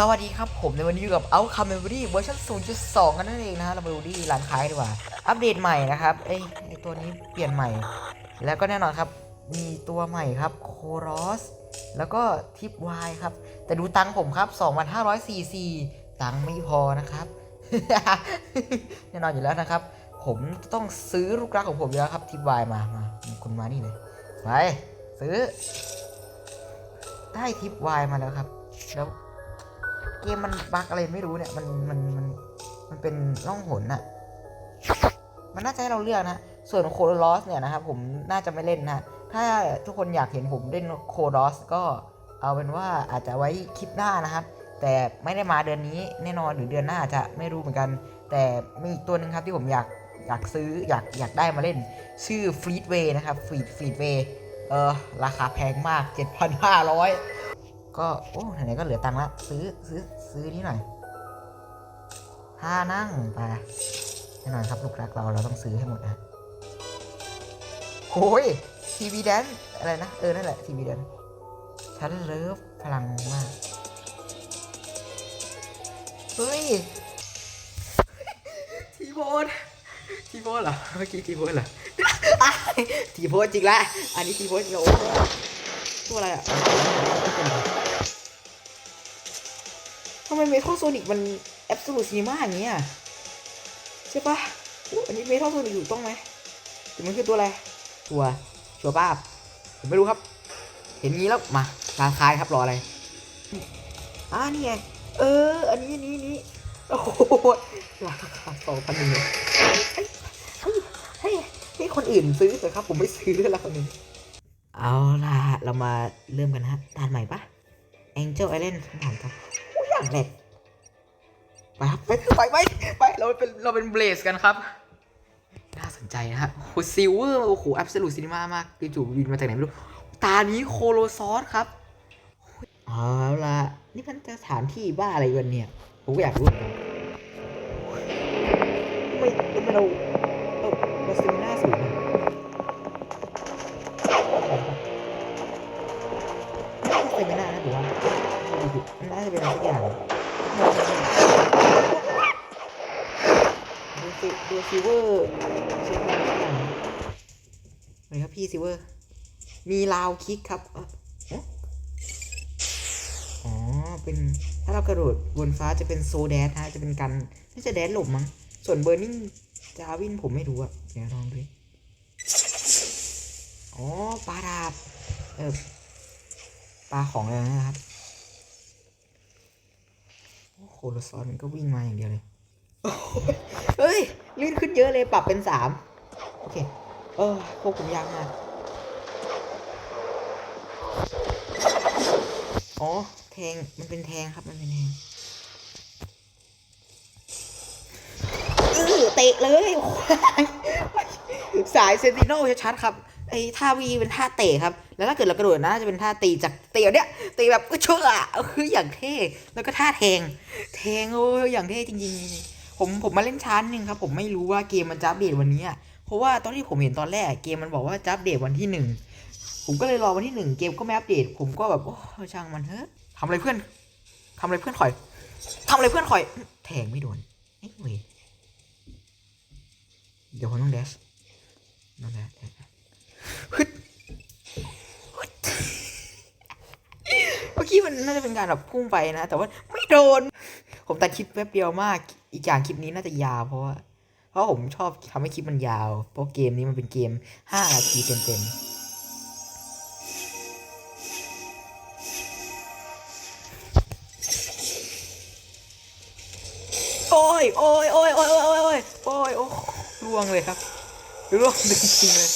สวัสดีครับผมในวันนี้อยู่กับ Outcome Memory เวอร์ชัน0.2 กันนั่นเองนะฮะเรามาดูที่ร้านค้าดีกว่า อัปเดตใหม่นะครับเอ้ยไอตัวนี้เปลี่ยนใหม่ แล้วก็แน่นอนครับ มีตัวใหม่ครับโครอสแล้วก็ทิปวายครับ แต่ดูตังค์ผมครับ 2,544 ตังค์ไม่พอนะครับ แน่นอนอยู่แล้วนะครับ ผมต้องซื้อลูกรักของผมอยู่แล้วครับทิปวายมามาคุณมานี่เลยไปซื้อ ได้ทิปวายมาแล้วครับแล้ว เกมมันบั๊กอะไรไม่รู้เนี่ย มันมันมันมันเป็นร่องหนอะมันน่าจะให้เราเลือกนะ ส่วนโคโลอสเนี่ยนะครับผมน่าจะไม่เล่นนะถ้าทุกคนอยากเห็นผมเล่นโคโลอสก็เอาเป็นว่าอาจจะไว้คลิปหน้านะครับ แต่ไม่ได้มาเดือนนี้แน่นอนหรือเดือนหน้าจะไม่รู้เหมือนกัน แต่มีอีกตัวหนึ่งครับที่ผมอยากอยากซื้ออยากอยากได้มาเล่น ชื่อฟรีดเวย์นะครับฟรีดฟรีดเวย์เออราคาแพงมาก 7,500 ก็โอ้ไหนๆก็เหลือตังค์ละซื้อซื้อซื้อนี่หน่อยท่านั่งไปแน่นอนครับลูกรักเราเราต้องซื้อให้หมดนะโอ้ยทีวีแดนอะไรนะ เออ นั่นแหละทีวีแดนฉันเลิฟพลังมากเฮ้ยทีโพสทีโพสเหรอเมื่อกี้ทีโพสเหรอทีโพสจริงละอันนี้ทีโพสจริงละโอ้ตัวอะไรอะ ทำไมเมทัลโซนิกมันแอบสูตซีมาอย่างเงี้ยใช่ปะอุ๊ยอันนี้เมทัลโซนิกถูกต้องไหมหรือมันคือตัวอะไร ตัวชัวร์ป้าบผมไม่รู้ครับ เห็นงี้แล้วมาราคายครับรออะไรอ่านี่ไงเออ อันนี้อันนี้อันนี้โอ้โหราคาสองพันหนึ่งให้ให้ให้คนอื่นซื้อเถอะครับ ผมไม่ซื้อแล้วคนนึงเอาล่ะ เรามาเริ่มกันนะฮะด่านใหม่ปะ Angel Island คำถามครับ ไปครับไปไปไปไปเราเป็นเราเป็นเบลสกันครับ น่าสนใจนะฮะโอ้ซิลเวอร์โอ้โหอัพสลูซินิมามากจู่ๆบินมาจากไหนไม่รู้ ตานี้โคโลซอสครับเอาละนี่มันสถานที่บ้าอะไรกันเนี่ย ผมก็อยากรู้เหมือนกันทำไมทำไมเราเราเราซิมหน้าสูงอะไม่ใช่ไม่น่านะผมว่าน่าจะเป็นอะไรสักอย่าง ดูสิดูซิเวอร์ใช่ไหมสักอย่างสวัสดีครับพี่ซิเวอร์ มีลาวคิกครับเอ่อเอ๊ะอ๋อเป็นถ้าเรากระโดดบนฟ้าจะเป็นโซแดสฮะจะเป็นกันน่าจะแดสหลบมั้งส่วนเบอร์นิ่งจาวินผมไม่รู้อะเดี๋ยวลองดูอ๋อปลาดาบเออปลาของอะไรนะครับโอ้โคโลซอนมันก็วิ่งมาอย่างเดียวเลย เฮ้ย ลื่นขึ้นเยอะเลยปรับเป็นสามโอเค เออควบคุมยากมากอ๋อ แทง มันเป็นแทงครับ มันเป็นแทงเออเตะเลย สายเซนติโนชัดๆครับ ไอ้ท่าวีเป็นท่าเตะครับ แล้วถ้าเกิดเรากระโดดนะจะเป็นท่าตีจากเตะเนี้ยตีแบบก็ชั่วอะคืออย่างเท่ แล้วก็ท่าแทง แทงโอ้ยอย่างเท่จริงๆ ผมผมมาเล่นช้านิดนึงครับผมไม่รู้ว่าเกมมันจะอัปเดตวันนี้เพราะว่าตอนที่ผมเห็นตอนแรกเกมมันบอกว่าจะอัปเดตวันที่หนึ่งผมก็เลยรอวันที่หนึ่งเกมก็ไม่อัปเดต ผมก็แบบโอ้ช่างมันเถอะทำอะไรเพื่อนทำอะไรเพื่อนข่อยทำอะไรเพื่อนข่อย แทงไม่โดนไอ้เวยเดี๋ยวผมต้องแดชนั่นแหละฮึดฮึดเมื่อกี้มันน่าจะเป็นการแบบพุ่งไปนะ แต่ว่าไม่โดน ผมตัดคลิปแป๊บเดียวมาก อีกอย่างคลิปนี้น่าจะยาวเพราะว่าเพราะผมชอบทำให้คลิปมันยาว เพราะเกมนี้มันเป็นเกม5นาทีเต็มๆโอ้ยโอ้ยโอ้ยโอ้ยโอ้ยโอ้ยโอ้ยโอ้ยล่วงเลยครับล่วงจริงๆเลย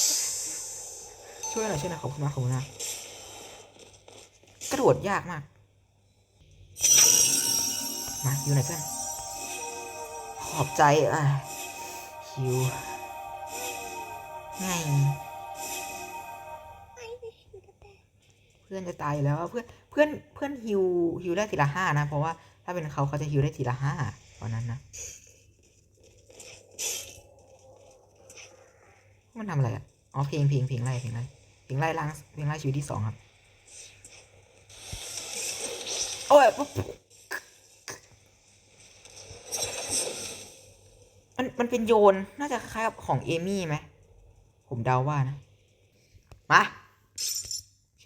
ช่วยหน่อยช่วยหน่อยขอบคุณมากขอบคุณมากกระโดดยากมาก มาอยู่ไหนเพื่อน ขอบใจอะคิวไงเพื่อนจะตายอยู่แล้วเพื่อนเพื่อนเพื่อนฮิวฮิวได้ทีละห้านะ เพราะว่าถ้าเป็นเขาเขาจะฮิวได้ทีละห้าตอนนั้นนะ มันทำอะไรอะอ๋อเพลงเพลงเพลงไล่เพลงไล่เพลงไล่ล้างเพลงไล่ชีวิตที่สองครับ โอ้ยปุ๊บ มันเป็นโยน น่าจะคล้ายกับของเอมี่ไหม ผมเดาว่านะ มาโอเค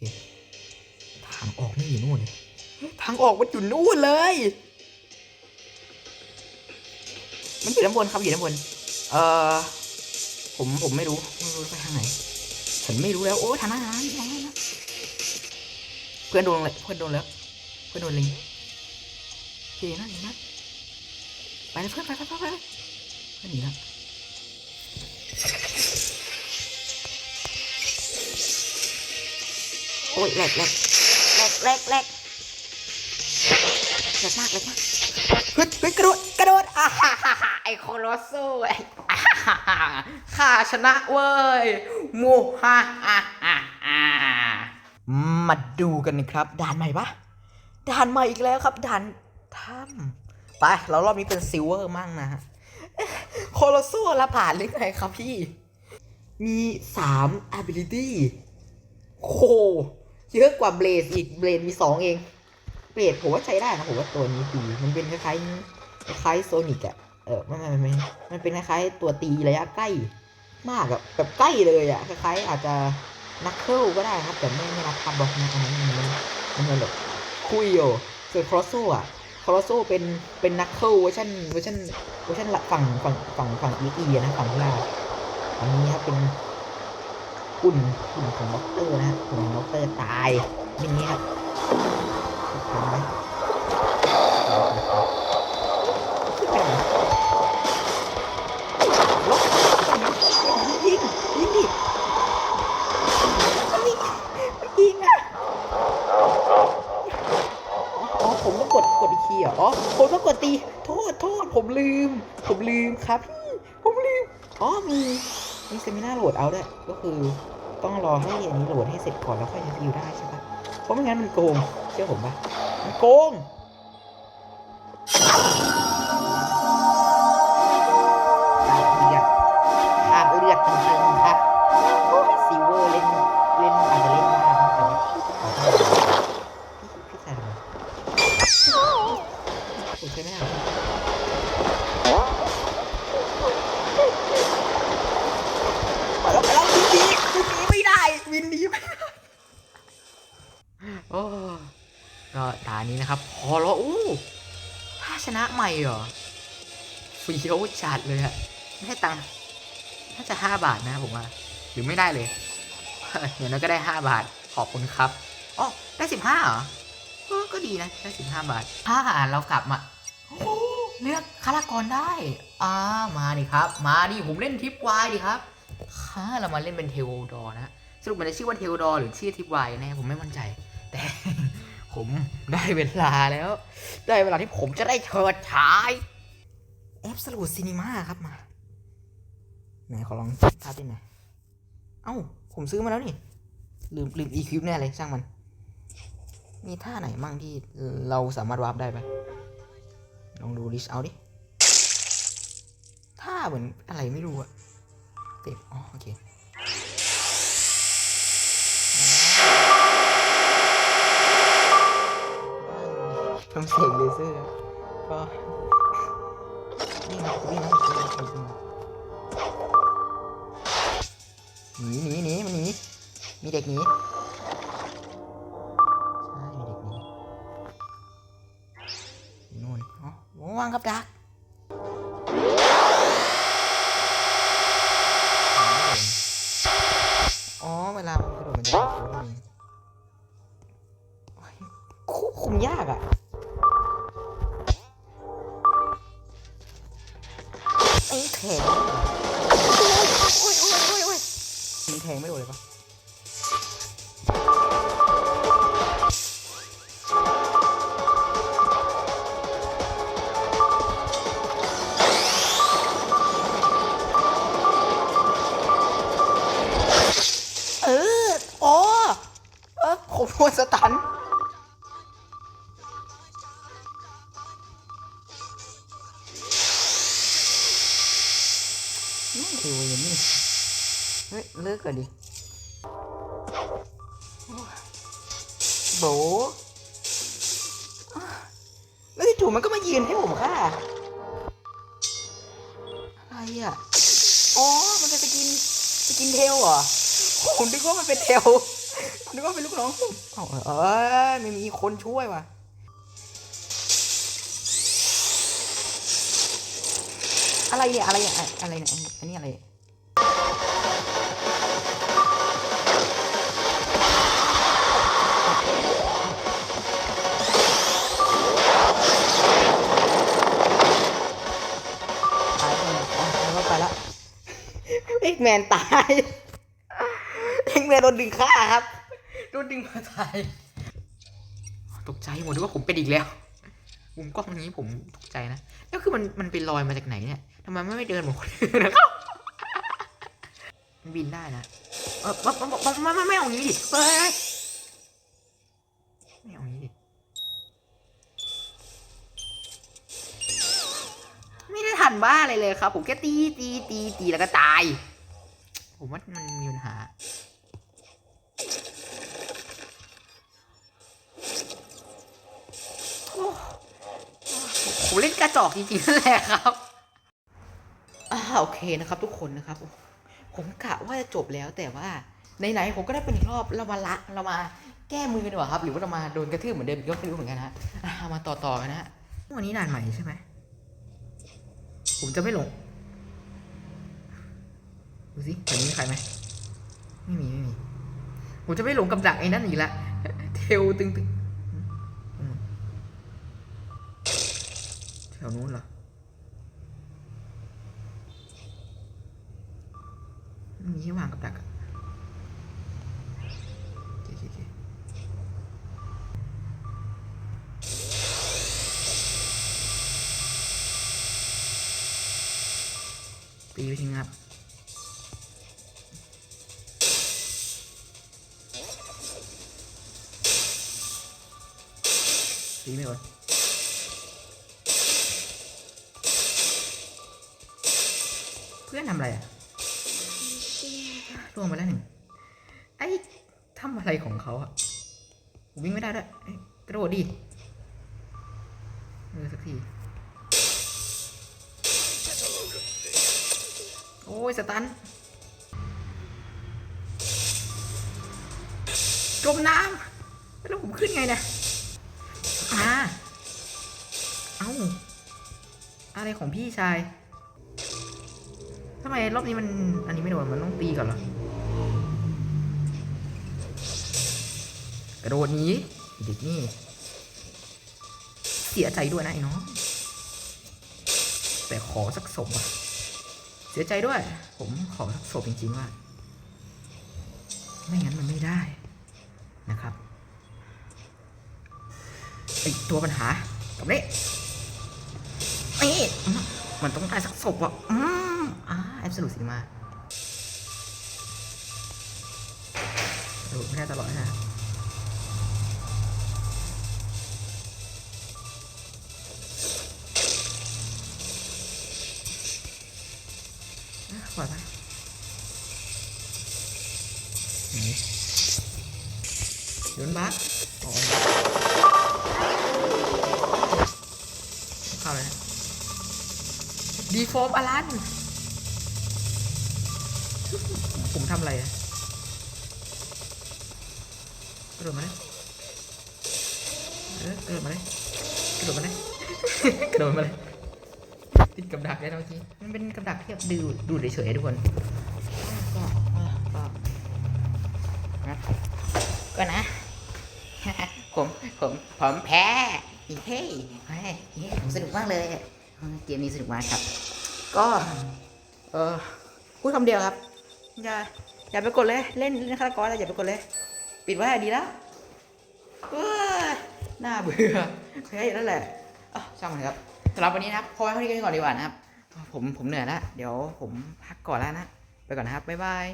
ทางออกไม่อยู่นู่นเลยทางออกมันอยู่นู่นเลย มันอยู่ด้านบนครับอยู่ด้านบน เอ่อ ผมผมไม่รู้ไม่รู้ไปทางไหน ฉันไม่รู้แล้วโอ้ทางนั้นทางนั้นเพื่อนโดนเลยเพื่อนโดนแล้ว เพื่อนโดนลิงโอเคนะนี่นะไปเลยเพื่อนไปไปไปไป นหนีแล้วโอ้ยแหลกแหลกแหลกแหลกแหลกแหลกมากแหลกมากเฮ้ยเฮ้ยกระโดดกระโดดอ่าฮ่าฮ่าฮ่าไอโคโลโซไออ่าฮ่าฮ่าฮ่าข้าชนะเว้ยมูฮ่าฮ่าฮ่าฮ่ามาดูกันนะครับด่านใหม่ปะด่านใหม่อีกแล้วครับด่านถ้ำไปเรารอบนี้เป็นซิลเวอร์มั่งนะฮะ โคโลโซละผ่านหรือไงครับพี่ มีสาม ability โคเยอะกว่าเบล e อีกเบล e มีสองเอง เบล e ผมว่าใช้ได้นะผมว่าตัวนี้ดีมันเป็นคล้ายๆคล้ายโซนิกอะเออไม่ไม่ไม่ไม่มันเป็นคล้ายๆตัวตีระยะใกล้ มากอะแบบใกล้เลยอะคล้ายๆอาจจะนักเคิลก็ได้ครับแต่ไม่ไม่นับคาร์บล็อกนะอันนั้นมันมันแบบคุยโอส่วนครอสโซอะ ครอสโซเป็นเป็นนักเคิลเวอร์ชันเวอร์ชันเวอร์ชันฝั่งฝั่งฝั่งฝั่งอีอีนะฝั่งล่าอันนี้ครับเป็นหุ่นหุ่นของด็อกเตอร์นะฮะหุ่นของด็อกเตอร์ตายอย่างนี้ครับทำไหม ลืม ผมลืมครับพี่ผมลืมอ๋อมีมีเซมินาโหลดเอาด้วยก็คือต้องรอให้อันนี้โหลดให้เสร็จก่อนแล้วค่อยรีวิวได้ใช่ปะเพราะไม่งั้นมันโกงเชื่อผมปะมันโกง ม่เหรอเฟี้ยวจัดเลยอะไม่ให้ตังค์น่าจะห้าบาทนะผมว่า หรือไม่ได้เลยอย่างนั้นก็ได้ห้าบาท ขอบคุณครับอ๋อได้สิบห้าเหรอก็ดีนะได้สิบห้าบาท ถ้าเรากลับมาโอ้เลือกฆาตกรได้ อ่า มาดิครับ มาดิ ผมเล่นทิปวายดิครับค่ะเรามาเล่นเป็นเทโอดอร์นะ สรุปมันจะชื่อว่าเทโอดอร์หรือชื่อทิปวายแน่ผมไม่มั่นใจ แต่ ผมได้เวลาแล้ว ได้เวลาที่ผมจะได้เฉิดฉายแอปสลูดซีนีมาครับมา ไหนขอลองภาพดิหน่อยเอ้า ผมซื้อมาแล้วนี่ ลืมลืมอีคิวแน่เลยช่างมัน มีท่าไหนมั่งที่เราสามารถวาร์ปได้ไหมลองดูลิสเอาดิ ท่าเหมือนอะไรไม่รู้อะเต็มอ๋อโอเค ทำเสียงเลเซอร์ก็นี่นะนี่นะหนีหนีหนีมันหนีมีเด็กหนีใช่มีเด็กหนีนู่นอ๋อว่างครับดักอ๋อเวลามันกระโดดมันจะกระโดดเองโอ้ยควบคุมยากอะ ไอ้แทงโอ้ยโอ้ยโอ้ยโอ้ยมันแทงไม่โดนเลยปะเอออ๋อเออผมโดนสตัน เฮ้ยเลิกก่อนดิโบแล้วจู่ๆมันก็มายืนให้ผมค่ะ อะไรอะ อ๋อ มันเป็นสกินสกินเทลเหรอผมนึกว่ามันเป็นเทลผมนึกว่าเป็นลูกน้องผมเอ้าเอ้ยไม่มีคนช่วยว่ะอะไรเนี่ยอะไรเนี่ยอะอะไรเนี่ยอันนี้อะไร กแมนตายเอ็กแมนโดนดึงฆ่าครับ โดนดึงมาตาย ตกใจหมดด้วยว่าผมเป็นอีกแล้ว มุมกล้องนี้ผมตกใจนะ แล้วคือมันมันเป็นรอยมาจากไหนเนี่ยทำไมไม่เดินเหมือนคนอื่นนะครับมันบินได้นะ เออไม่ไม่ไม่ไม่ไม่เอางี้ดิเฮ้ยไม่เอางี้ดิ ไม่ได้ทันบ้าอะไรเลยครับ ผมแค่ตีตีตีตีแล้วก็ตาย ผมว่ามันมีปัญหาโอ้ผมเล่นกระจอกจริงๆนั่นแหละครับอ่าโอเคนะครับ ทุกคนนะครับ ผมกะว่าจะจบแล้วแต่ว่าไหนๆผมก็ได้เป็นอีกรอบเรามาละเรามาแก้มือกันดีกว่าครับ หรือว่าเรามาโดนกระทืบเหมือนเดิมอีกก็ไม่รู้เหมือนกันนะอะเอามาต่อๆกันนะฮะวันนี้ด่านใหม่ใช่ไหมผมจะไม่หลง ดูสิแถวนี้มีใครไหมไม่มีไม่มีผมจะไม่หลงกับดักไอ้นั่นอีกละเทลตึงตึงแถวนู้นเหรอไม่มีที่วางกับดักตีไปทิ้งครับ ตีไม่โดนเพื่อนทำอะไรอะล่วงไปแล้วหนึ่งไอ้ทำอะไรของเขาอะวิ่งไม่ได้ด้วยกระโดดดิเออสักที โอ้ยสตันจมน้ำแล้วผมขึ้นไงเนี่ย อ่าเอ้า อะไรของพี่ชายทำไมรอบนี้มัน อันนี้ไม่โดน มันต้องตีก่อนเหรอ กระโดดหนี้เด็กนี่ เสียใจด้วยนะไอ้น้อง แต่ขอสักศพอะ เสียใจด้วย ผมขอสักศพจริงๆว่า ไม่งั้นมันไม่ได้นะครับ อตัวปัญหากับนี่นี่มันต้องได้สักศพอะอืมอ่าแอบสรุปสิมาเออไม่ได้ตลอดนะอะปล่อยไปนี่โดนบัก ดีฟมอลัน ผมทำอะไรอะกระโดดมาเลยเออกระโดดมาเลยกระโดดมาเลยกระโดดมาเลยติดกับดักได้แล้วเมื่อกี้มันเป็นกับดักที่แบบดูดูดเฉยๆทุกคนก็ก็ก็นะก็นะ ผมผมผมแพ้อีเฮ้ยเฮ้ยเฮ้ยผมสนุกมากเลย เกมนี้สนุกมากครับ ก็ เออพูดคำเดียวครับ อย่า อย่าไปกดเลย เล่นเล่นคาตกรแล้วอย่าไปกดเลย ปิดไว้ดีแล้วเอ้ยน่าเบื่อเฮ้ยนั่นแหละอะช่างมันครับสำหรับวันนี้นะครับพอไว้เท่านี้กันก่อนดีกว่านะครับ ผมผมเหนื่อยแล้ว เดี๋ยวผมพักก่อนแล้วนะ ไปก่อนนะครับ บ๊ายบาย